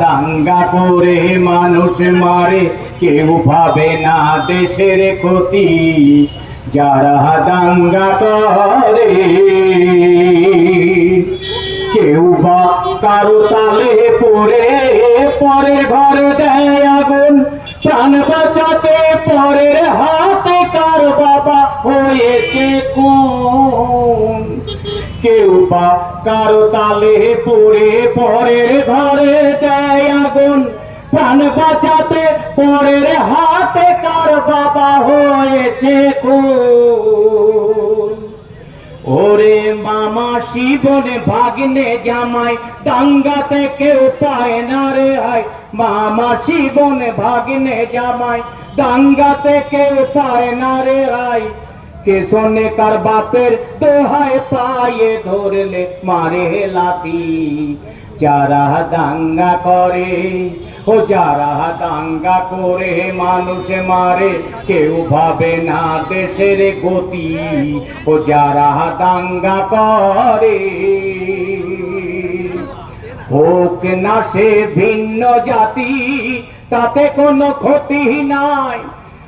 দাঙ্গা করে মানুষ মারে, কেউ ভাবে না দেশের ক্ষতি। যারা দাঙ্গা করে, কেউ বা কারও তালে পড়ে, পরের ঘরে দেয় আগুন। প্রাণ বাঁচাতে পরের হাতে কারও তালে পড়ে, পরের ঘরে দেয় আগুন। প্রাণ বাঁচাতে পরের হাতে কার বাবা হয়েছে কোন ওরে মামা শিবনে ভাগ্নে জামাই দাঙ্গাতে কেউ পায় না রে হাই মামা শিবনে ভাগ্নে জামাই দাঙ্গাতে কেউ পায় না রে হাই কে শোনে কার বাপের দোহায় পায়ে ধরলে, মারে লাতি যারা দাঙ্গা করে, ও যারা দাঙ্গা করে, মানুষ মারে, কেউ ভাবে না দেশের গতি। ও যারা দাঙ্গা করে, হোক না সে ভিন্ন জাতি, তাতে কোনো ক্ষতি নাই।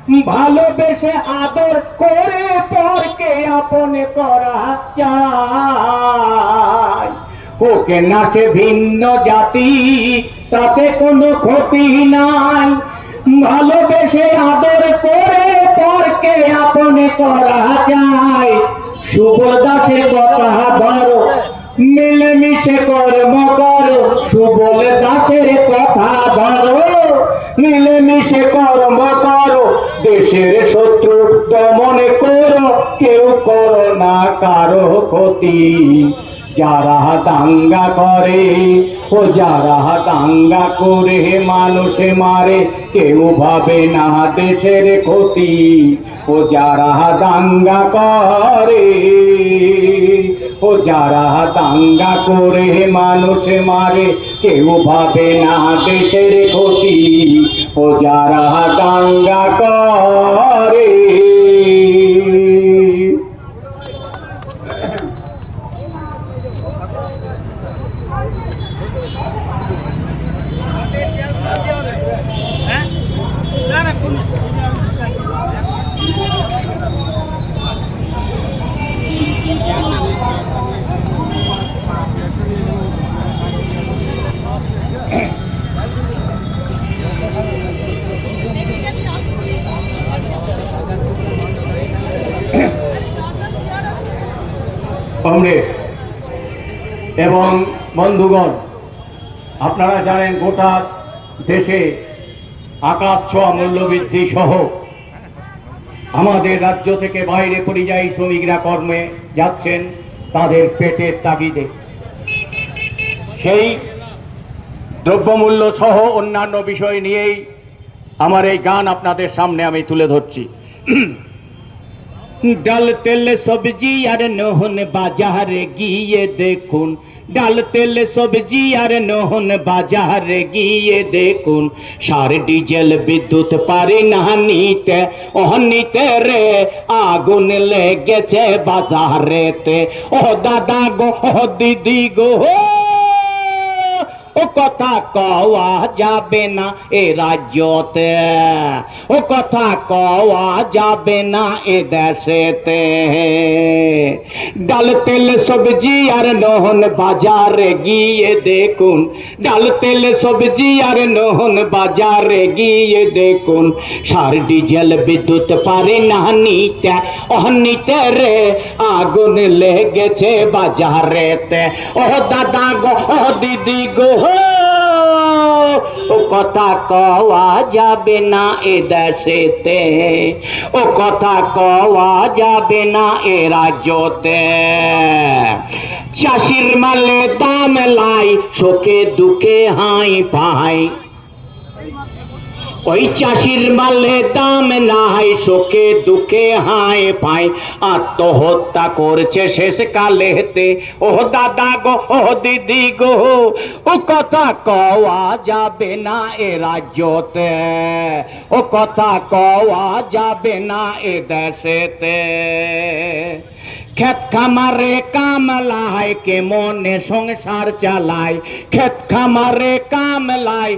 ভালোবেসে আদর করে পরকে আপন করা চায় ওকে না সে ভিন্ন জাতি, তাতে কোনো ক্ষতি নাই। ভালোবেসে আদর করে পরকে আপন করা যায় শুভ দাসের কথা ধরো, মিলেমিশে কর্ম করো। সুবল দাসের কথা ধরো, মিলেমিশে কর্ম করো দেশের শত্রু দমন করো কেউ করো না কারও ক্ষতি। যারা দাঙ্গা করে ও যারা দাঙ্গা করে মানুষে মারে, কেউ ভাবে না দেশের ক্ষতি। ও যারা দাঙ্গা করে, ও যারা দাঙ্গা করে মানুষে মারে, কেউ ভাবে না দেশের ক্ষতি। ও যারা দাঙ্গা করে কমরেড এবং বন্ধুগণ, আপনারা জানেন গোটা দেশে আকাশ ছোঁয়া মূল্যবৃদ্ধি সহ আমাদের রাজ্য থেকে বাইরে পরিযায়ী শ্রমিকরা কর্মে যাচ্ছেন, তাদের পেটের তাগিদে। সেই দ্রব্যমূল্য সহ অন্যান্য বিষয় নিয়েই আমার এই গান আপনাদের সামনে আমি তুলে ধরছি। ডাল তেল সবজি আর নহন বাজারে গিয়ে দেখুন। ডাল তেল সবজি আর নহন বাজারে গিয়ে দেখুন। সার, ডিজেল, বিদ্যুৎ, পারি না নিতে। অনিতে রে আগুন লেগেছে বাজারেতে। ও দাদা গো দিদি গো ও কথা কওয়া যাবে না এ রাজ্যতে। ও কথা কওয়া যাবে না এ দেশেতে। ডাল তেল, সবজি আর নহন বাজারে গিয়ে দেখুন। ডাল তেল, সবজি আর নহন বাজারে গিয়ে দেখুন। সার, ডিজেল, বিদ্যুৎ পারে না নিতে অনিতে রে, আগুন লেগেছে বাজারেতে। ও দাদা গো ও দিদি গো ও কথা কওয়া যাবে না এ দেশেতে। ও কথা কওয়া যাবে না এ রাজ্যতে। চাষির মালে দাম লাই, শোকে দুঃখে হাই পাই ওই চাষির মালে দাম নাই শোকে দুঃখে হায় পায় আত্মহত্যা করছে শেষ কালেতে ও দাদা গো ও দিদি গো, ও কথা কওয়া যাবে না এ রাজ্যতে। ও কথা কওয়া যাবে না এ দেশেতে। ক্ষেত খামারে কামলায় কে মনে সংসার চালায়? ক্ষেত খামারে কামলায়